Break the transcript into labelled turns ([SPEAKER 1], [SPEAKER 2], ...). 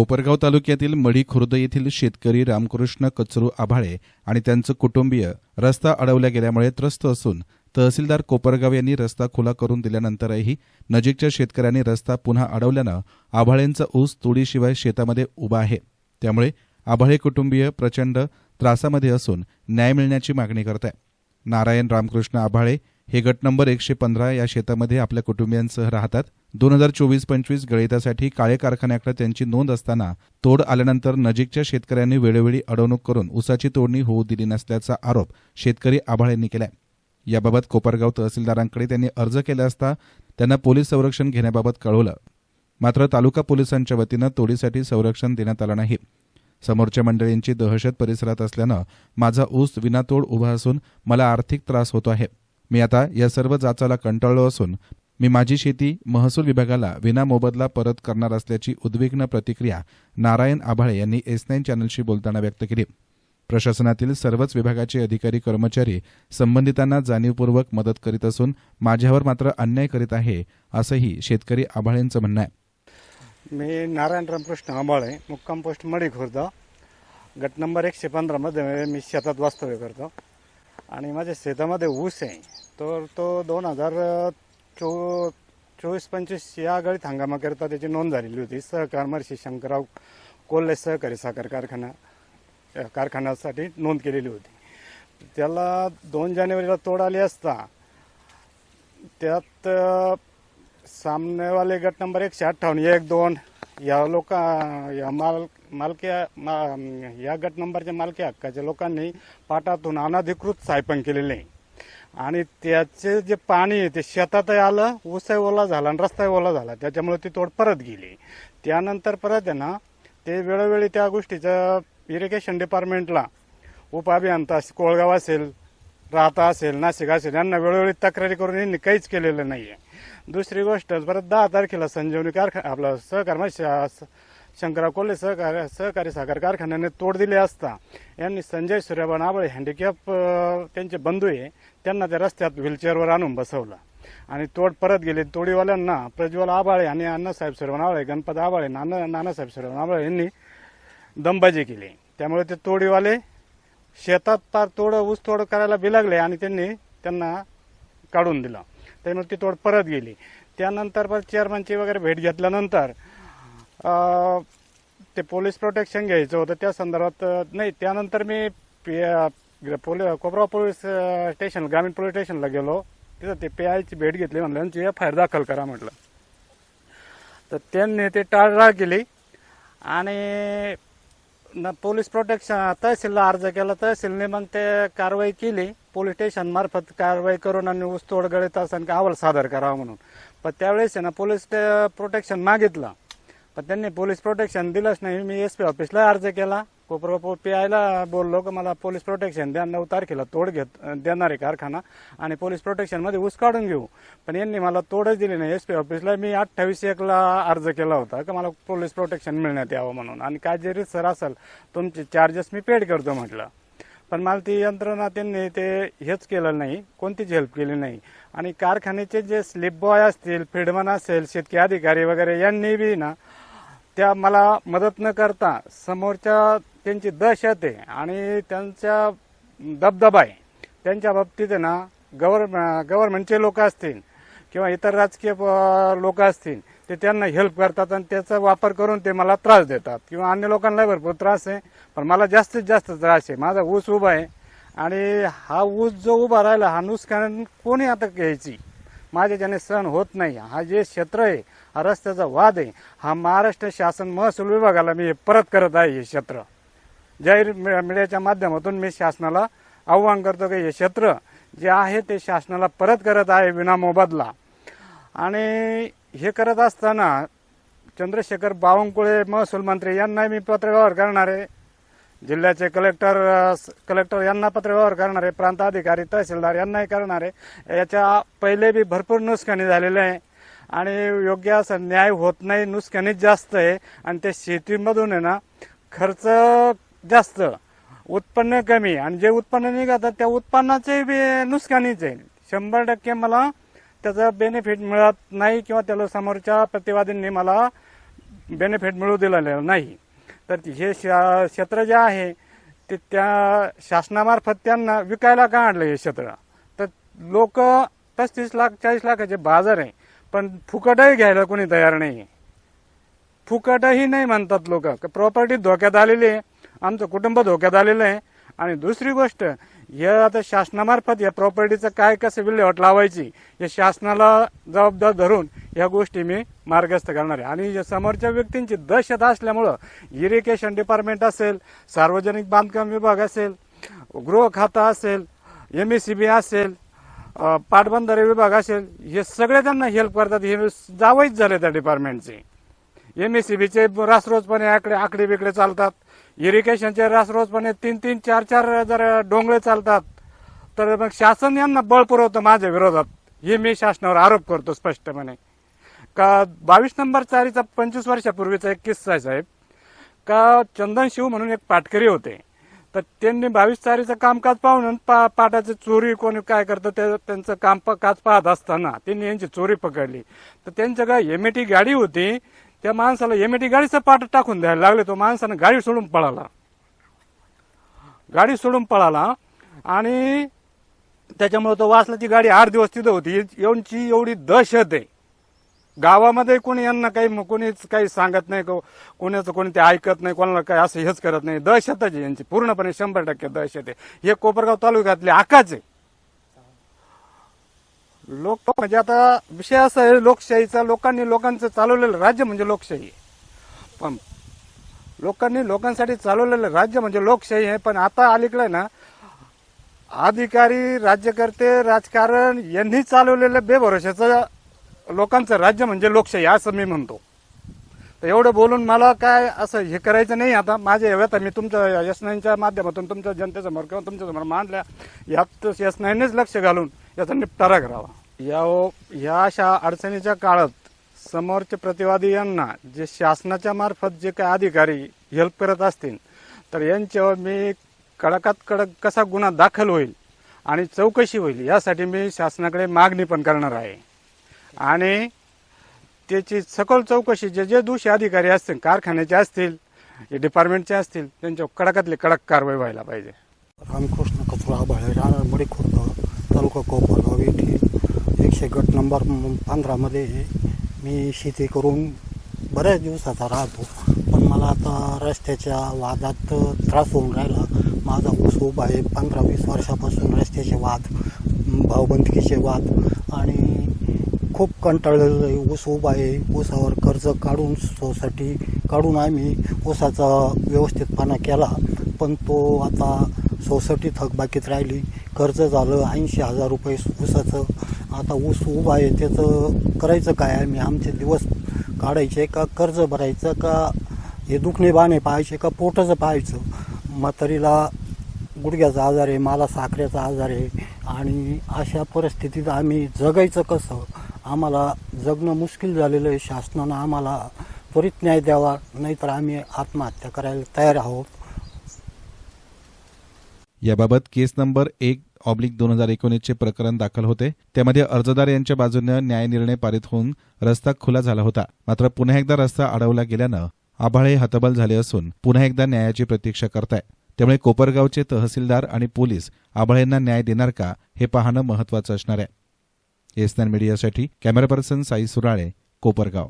[SPEAKER 1] कोपरगाव तालुक्यातील मढी खुर्द येथील शेतकरी रामकृष्ण कचरू आभाळे आणि त्यांचं कुटुंबीय रस्ता अडवल्या गेल्यामुळे त्रस्त असून तहसीलदार कोपरगाव यांनी रस्ता खुला करून दिल्यानंतरही नजीकच्या शेतकऱ्यांनी रस्ता पुन्हा अडवल्यानं आभाळेंचा ऊस तोडीशिवाय शेतामध्ये उभा आहे. त्यामुळे आभाळे कुटुंबीय प्रचंड त्रासामध्ये असून न्याय मिळण्याची मागणी करत आहे नारायण रामकृष्ण आभाळे हे गट नंबर एकशे पंधरा या शेतामध्ये आपल्या कुटुंबियांसह राहतात. दोन हजार चोवीस पंचवीस गळितासाठी काळे कारखान्याकडे त्यांची नोंद असताना तोड आल्यानंतर नजीकच्या शेतकऱ्यांनी वेळोवेळी अडवणूक करून ऊसाची तोडणी होऊ दिली नसल्याचा आरोप शेतकरी आभाळ यांनी केलाय. याबाबत कोपरगाव तहसीलदारांकडे त्यांनी अर्ज केला असता त्यांना पोलीस संरक्षण घेण्याबाबत कळवलं. मात्र तालुका पोलिसांच्या वतीनं तोडीसाठी संरक्षण देण्यात आलं नाही. समोरच्या मंडळींची दहशत परिसरात असल्यानं माझा ऊस विनातोड उभा असून मला आर्थिक त्रास होतो आहे. मी आता या सर्व जाचाला कंटाळलो असून मी माझी शेती महसूल विभागाला विना मोबदला परत करणार असल्याची उद्विग्न प्रतिक्रिया नारायण आभाळे यांनी एस नाईन चॅनलशी बोलताना व्यक्त केली. प्रशासनातील सर्वच विभागाचे अधिकारी कर्मचारी संबंधितांना जाणीवपूर्वक मदत करीत असून माझ्यावर मात्र अन्याय करीत आहे असंही शेतकरी आभाळेंचं म्हणणं आहे.
[SPEAKER 2] मी नारायण रामकृष्ण आंबाळे मुक्काम पोस्ट मडी खुर्द गट नंबर एकशे पंधरामध्ये मी शेतात वास्तव्य करतो. आणि माझ्या शेतामध्ये ऊस आहे. तर तो दोन हजार चो चोवीस पंचवीस या गळीत हंगामाकरिता त्याची नोंद झालेली होती. सहकार महर्षी शंकरराव कोल्हे सहकारी साखर कारखाना कारखान्यासाठी नोंद केलेली होती. त्याला दोन जानेवारीला तोड आली असता त्यात सामनेवाले गट नंबर एकशे अठ्ठावन्न एक दोन या लोक या माल मालकी मा- या गट नंबरच्या मालकी हक्काच्या लोकांनी पाटातून अनधिकृत सायपन केलेले. आहे आणि त्याचे जे पाणी आहे ते शेतातही आलं ऊसही ओला झाला आणि रस्ताही ओला झाला. त्याच्यामुळे ती तोड परत गेली. त्यानंतर परत आहे ना ते वेळोवेळी त्या गोष्टीचं इरिगेशन डिपार्टमेंटला उपअभियंता कोळगाव असेल राहता असेल नाशिक असेल यांना वेळोवेळी तक्रारी करून यांनी काहीच केलेलं नाही आहे दुसरी गोष्ट परत दहा तारखेला संजीवनी कारखाना आपला सहकार शंकरराव कोल्हे सहकार सहकारी साखर कारखान्याने तोड दिले असता यांनी संजय सूर्यबान आबळे हँडिकॅप त्यांचे बंधू आहे त्यांना त्या रस्त्यात व्हीलचेअरवर आणून बसवलं. आणि तोड परत गेले. तोडीवाल्यांना प्रज्वल आबाळे आणि अण्णासाहेब सूर्यबान आबळे गणपत आबाळे नाना नानासाहेब सूर्यबान आबळे यांनी दमबाजी केली. त्यामुळे ते तोडीवाले शेतात पार तोड ऊस तोड करायला बिलागले आणि त्यांनी त्यांना काढून दिलं. त्यामुळे ती तोड परत गेली. त्यानंतर परत चेअरमनची वगैरे भेट घेतल्यानंतर ते पोलीस प्रोटेक्शन घ्यायचं होतं. त्या संदर्भात नाही त्यानंतर मी पी- पोली कोपरा पोलीस स्टेशन ग्रामीण पोलीस स्टेशनला गेलो. तिथं ते पी आयची भेट घेतली म्हणलं त्यांची एफ आय आर दाखल करा म्हटलं. तर त्यांनी ते टाळराळ केली. आणि न पोलीस प्रोटेक्शन तहसीलला अर्ज केला. तहसीलने मग ते कारवाई केली. पोलीस स्टेशन मार्फत कारवाई करून आणि ऊस तोड गळीत असताना अहवाल सादर करावा म्हणून. पण त्यावेळेस आहे ना पोलीस प्रोटेक्शन मागितलं. पण त्यांनी पोलीस प्रोटेक्शन दिलंच नाही. मी एस पी ऑफिसला अर्ज केला. कोपरा पी आयला बोललो की मला पोलीस प्रोटेक्शन द्या. नऊ तारखेला तोड घेत देणार आहे कारखाना आणि पोलीस प्रोटेक्शनमध्ये ऊस काढून घेऊ. पण यांनी मला तोडच दिली नाही. एस पी ऑफिसला मी अठ्ठावीस एकला अर्ज केला होता की मला पोलीस प्रोटेक्शन मिळण्यात यावं म्हणून. आणि काय जरी सर असेल तुमचे चार्जेस मी पेड करतो म्हटलं. पण मला ती यंत्रणा त्यांनी ते हेच केलं नाही कोणतीच हेल्प केली नाही. आणि कारखान्याचे जे स्लिप बॉय असतील फिडमन असेल शेतकी अधिकारी वगैरे यांनी बी ना त्या मला मदत न करता समोरच्या त्यांची दहशत आहे आणि त्यांचा दबदबा आहे. त्यांच्या बाबतीत आहे ना गव्हर्न गव्हर्नमेंटचे लोक असतील किंवा इतर राजकीय लोक असतील ते त्यांना हेल्प करतात आणि त्याचा वापर करून ते मला त्रास देतात. किंवा अन्य लोकांना भरपूर त्रास आहे पण मला जास्तीत जास्त त्रास आहे. माझा ऊस उभा आहे आणि हा ऊस जो उभा राहिला हा नुकसान कोणी आता घ्यायची? माझ्या ज्याने सण होत नाही. हा जे क्षेत्र आहे हा रस्त्याचा वाद आहे हा महाराष्ट्र शासन महसूल विभागाला मी हे परत करत आहे हे क्षेत्र. जाहीर मीडियाच्या माध्यमातून मी शासनाला आव्हान करतो की हे क्षेत्र जे आहे ते शासनाला परत करत आहे विना मोबदला आणि हे करत असताना चंद्रशेखर बावनकुळे महसूल मंत्री यांना मी पत्रव्यवहार करणार आहे जिल्ह्याचे कलेक्टर कलेक्टर यांना पत्रव्यवहार करणार आहे प्रांताधिकारी तहसीलदार यांनाही करणार आहे याच्या पहिले बी भरपूर नुकसानी झालेलं आहे. आणि योग्य असं न्याय होत नाही नुकसानीच जास्त आहे. आणि ते शेतीमधून आहे ना खर्च जास्त उत्पन्न कमी. आणि जे उत्पन्न निघतात त्या उत्पन्नाचे बी नुकसानीच आहे. शंभर टक्के मला त्याचा बेनिफिट मिळत नाही किंवा त्याला समोरच्या प्रतिवादींनी मला बेनिफिट मिळू दिलेलं नाही. तर हे शा- क्षेत्र जे आहे ते त्या शासनामार्फत त्यांना विकायला का आणलं हे क्षेत्र? तर लोक पस्तीस लाख चाळीस लाखाचे बाजार आहे पण फुकटही घ्यायला कोणी तयार नाही फुकटही नाही म्हणतात लोक. प्रॉपर्टी धोक्यात आलेली आहे. आमचं कुटुंब धोक्यात आलेलं आहे. आणि दुसरी गोष्ट हे आता शासनामार्फत या प्रॉपर्टीचं काय कसं विल्हेवाट लावायची हे शासनाला जबाबदार धरून या गोष्टी मी मार्गस्थ करणार आहे. आणि या समोरच्या व्यक्तींची दहशत असल्यामुळं इरिगेशन डिपार्टमेंट असेल सार्वजनिक बांधकाम विभाग असेल गृह खाता असेल एम एस सी बी असेल पाटबंधारे विभाग असेल हे सगळे त्यांना हेल्प करतात. हे जावईच झाले त्या डिपार्टमेंटचे एम एस सी बीचे रासरोजपणे आकडे आकडे बिकडे चालतात. इरिगेशनचे रासरोजपणे तीन तीन चार चार जर डोंगळे चालतात तर मग शासन यांना बळ पुरवतं माझ्या विरोधात. हे मी शासनावर आरोप करतो स्पष्टपणे. का बावीस नंबर चारीचा पंचवीस वर्षापूर्वीचा एक किस्सा आहे साहेब. का चंदन शिव म्हणून एक पाटकरी होते. तर त्यांनी बावीस तारीचं कामकाज पाहून पा पाटाची चोरी कोणी काय करतं ते त्यांचं कामकाज पाहत असताना त्यांनी यांची चोरी पकडली. तर त्यांच्याकडे एमएटी गाडी होती त्या माणसाला एमएटी गाडीचं पाठ टाकून द्यायला लागले तो माणसानं गाडी सोडून पळाला. गाडी सोडून पळाला आणि त्याच्यामुळे तो वाचला ती गाडी आठ दिवस तिथं होती. यांची एवढी दहशत आहे. गावामध्ये कोणी यांना काही कोणीच काही सांगत नाही कोणाचं कोणी ते ऐकत नाही कोणाला काही असं हेच करत नाही. दहशतच आहे यांची. पूर्णपणे शंभर टक्के दहशत आहे. हे कोपरगाव तालुक्यातले आकाच आहे. लोक म्हणजे आता विषय असा आहे लोकशाहीचा लोकांनी लोकांचं चालवलेलं राज्य म्हणजे लोकशाही. पण लोकांनी लोकांसाठी चालवलेलं राज्य म्हणजे लोकशाही आहे पण आता अलीकडे ना अधिकारी राज्यकर्ते राजकारण यांनी चालवलेलं बेभरोशाचं लोकांचं राज्य म्हणजे लोकशाही असं मी म्हणतो. तर एवढं बोलून मला काय असं हे करायचं नाही आता. माझ्या व्यथा मी तुमच्या यशनाईंच्या माध्यमातून तुमच्या जनतेसमोर किंवा तुमच्यासमोर मांडल्या यात यशनाईनेच लक्ष घालून याचा निपटारा करावा. या या अशा अडचणीच्या काळात समोरचे प्रतिवादी यांना जे शासनाच्या मार्फत जे काही अधिकारी हेल्प करत असतील तर यांच्यावर मी कडकात कडक कसा गुन्हा दाखल होईल आणि चौकशी होईल यासाठी मी शासनाकडे मागणी पण करणार आहे. आणि त्याची सखोल चौकशी जे जे दोषी अधिकारी असतील कारखान्याचे असतील डिपार्टमेंटचे असतील त्यांच्यावर कडकातली कडक कारवाई व्हायला पाहिजे.
[SPEAKER 3] रामकृष्ण कचरा आभाळे राहणार मडे खुर्द तालुका कोपरगाव येथील एकशे गट नंबर पंधरामध्ये मी शेती करून बऱ्याच दिवसाचा राहतो. पण मला आता रस्त्याच्या वादात त्रास होऊन राहिला. माझा ऊस उभा आहे. पंधरा वीस वर्षापासून रस्त्याचे वाद भावबंदकीचे वाद आणि खूप कंटाळलेलं आहे ऊस उभा आहे. ऊसावर कर्ज काढून सोसाठी काढून आम्ही ऊसाचा व्यवस्थितपणा केला. पण तो आता सोसायटी थकबाकीत राहिली. कर्ज झालं ऐंशी हजार रुपये ऊसाचं. आता ऊस उभा आहे त्याचं करायचं काय? आम्ही आमचे दिवस काढायचे का कर्ज भरायचं का हे दुखणे बाणे पाहायचे का पोटाचं पाहायचं? म्हातारीला गुडघ्याचा आजार आहे मला साखरेचा आजार आहे आणि अशा परिस्थितीत आम्ही जगायचं कसं? आम्हाला जगणं मुश्किल झालेलं आहे. शासनानं आम्हाला त्वरित न्याय द्यावा नाहीतर आम्ही आत्महत्या करायला तयार आहोत.
[SPEAKER 1] याबाबत केस नंबर एक ऑब्लिक दोन हजार एकोणीसचे प्रकरण दाखल होते. त्यामध्ये अर्जदार यांच्या बाजूने न्यायनिर्णय पारित होऊन रस्ता खुला झाला होता. मात्र पुन्हा एकदा रस्ता अडवला गेल्यानं आभाळे हतबल झाले असून पुन्हा एकदा न्यायाची प्रतीक्षा करताय. त्यामुळे कोपरगावचे तहसीलदार आणि पोलीस आभाळेंना न्याय देणार का हे पाहणं महत्वाचं असणार आहे. एस मीडियासाठी कॅमेरा पर्सन साई सुराळे कोपरगाव.